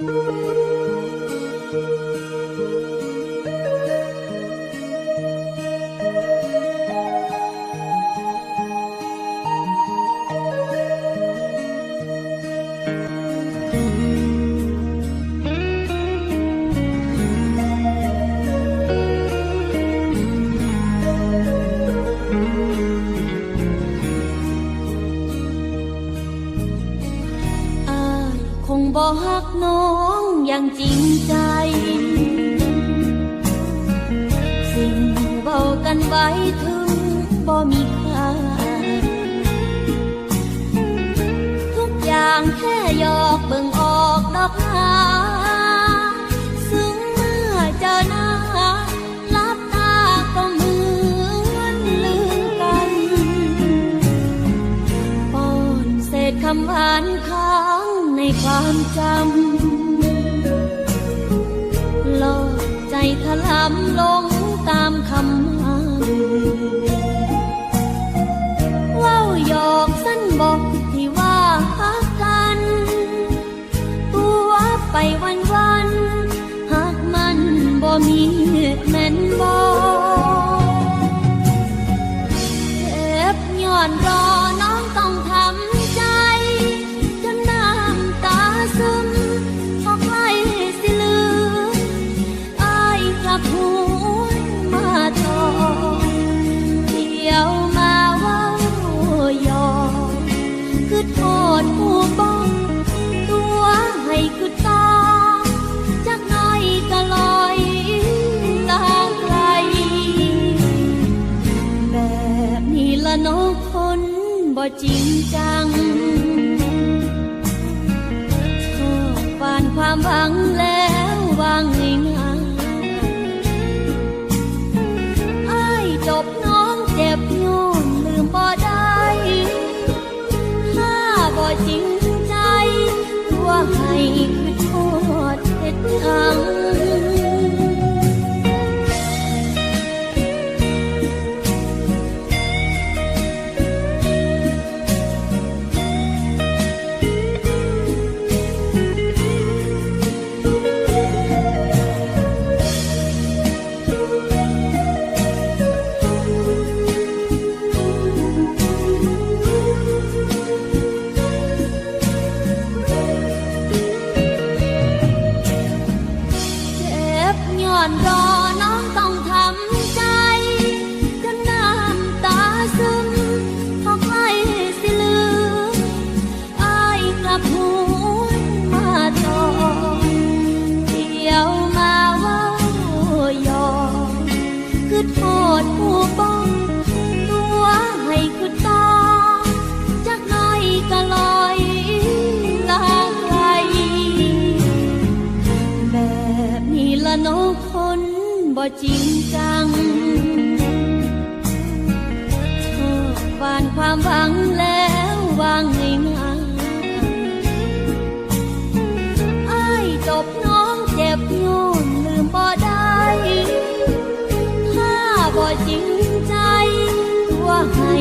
Thank you. บ่ฮักน้องอย่างจริงใจ สิ่งเบากันไว้ถึงบ่มีค่า ทุกอย่างแค่หยอกเบิ่งออกดอกหาซึ่งเมื่อเจอหน้าลับตาก็เหมือนลืมกันป้อนเศษคำหวาน ค้างในความจำหลอกใจถลำลงตามคำมันเว้าหยอกสั้นบอกที่ว่าฮักกัน ตัวไปวันวันหากมันบ่มีแม่นบ่เจ็บย้อนรอ คือโทษผู้บ้องตัวให้คือตาจากน้อยก็ลอยลาไกล แบบนี้ละนกคนบ่จริงจังชอบปานความหวังแล้ว อนรอน้ คนบ่จริงจังชอบานความหวังแล้ววางง่ายๆอ้ายจบน้องเจ็บโยนลืมบ่ได้ ถ้าบ่จริงใจตัวให้